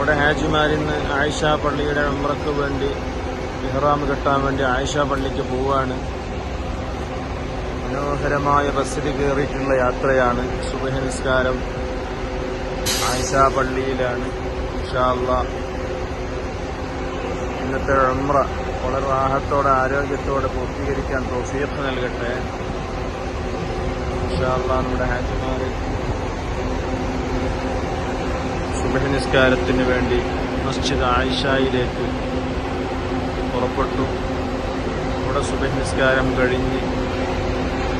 നമ്മുടെ ഹാജിമാരിന്ന് ആയിഷ പള്ളിയുടെ മെമ്പർക്ക് വേണ്ടി ഇഹ്റാം കെട്ടാൻ വേണ്ടി ആയിഷ പള്ളിക്ക് പോവാണ്. മനോഹരമായ ബസ്സിൽ കയറിയിട്ടുള്ള യാത്രയാണ്. സുബഹ നിസ്കാരം ആയിഷ പള്ളിയിലാണ്. ഇഷാള്ള ഇന്നത്തെ ഉമ്ര വളരെ ആഹത്തോടെ ആരോഗ്യത്തോടെ പൂർത്തീകരിക്കാൻ തോഫീഖ് നൽകട്ടെ. ഇഷാള്ള നമ്മുടെ ഹാജിമാർ സുബഹ നിസ്കാരത്തിന് വേണ്ടി മസ്ജിദ് ആയിഷയിലേക്ക് പുറപ്പെട്ടു ഇവിടെ സുബഹ നിസ്കാരം കഴിഞ്ഞ്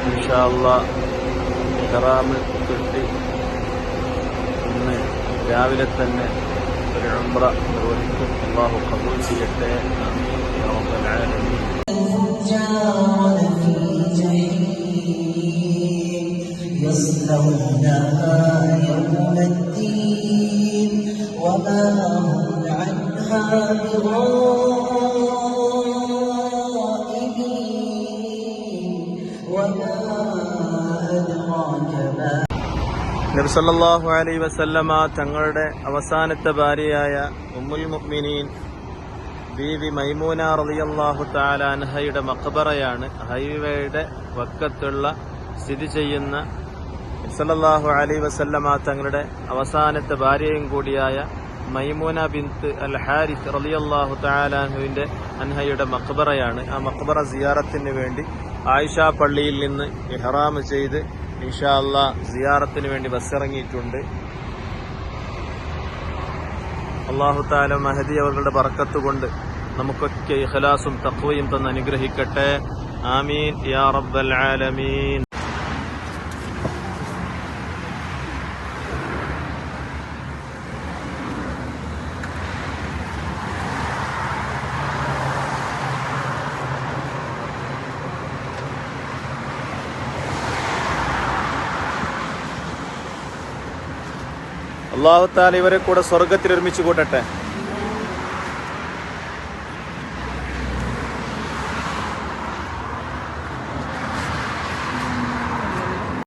ഇൻഷാല്ല ഇഹ്റാമ് കെട്ടി ഇന്ന് രാവിലെ തന്നെ ഒരു ഉംറ നിർവഹിക്കും അള്ളാഹു കബൂൽ ചെയ്യട്ടെ ആമീൻ യാ റബ്ബൽ ആലമീൻ جارا في جحيم يصلونها يوم الدين وما هم عنها بغائبين وما أدراك ما നബിസല്ലാഹു അലൈ വസല്ലമ തങ്ങളുടെ അവസാനത്തെ ഭാര്യയായ ഉമ്മുൽ മുഅ്മിനീൻ ബീവി മൈമൂന റളിയല്ലാഹു തആല അൻഹയുടെ മഖബറയാണ് ഹൈവേയുടെ വക്കത്തുള്ള സ്ഥിതി ചെയ്യുന്ന നബിസല്ലാഹു അലൈ വസല്ലമ തങ്ങളുടെ അവസാനത്തെ ഭാര്യയും കൂടിയായ മൈമൂന ബിന്ത് അൽ ഹാരിസ് റളിയല്ലാഹു തആല അൻഹുവിന്റെ അൻഹയുടെ മക്ബറയാണ്. ആ മക്ബറ സിയാറത്തിന് വേണ്ടി ആയിഷ പള്ളിയിൽ നിന്ന് ഇഹ്റാം ചെയ്ത് ഇൻഷാ അല്ലാ സിയാറത്തിന് വേണ്ടി ബസ്സിറങ്ങിയിട്ടുണ്ട്. അള്ളാഹു താല മഹദി അവരുടെ ബർക്കത്ത് കൊണ്ട് നമുക്കൊക്കെ ഇഖലാസും തക്വയും തന്ന് അനുഗ്രഹിക്കട്ടെ. ആമീൻ. യാ റബ്ബൽ ആലമീൻ. അള്ളാഹു താല ഇവരെ കൂടെ സ്വർഗത്തിൽ ഒരുമിച്ച് കൂട്ടട്ടെ.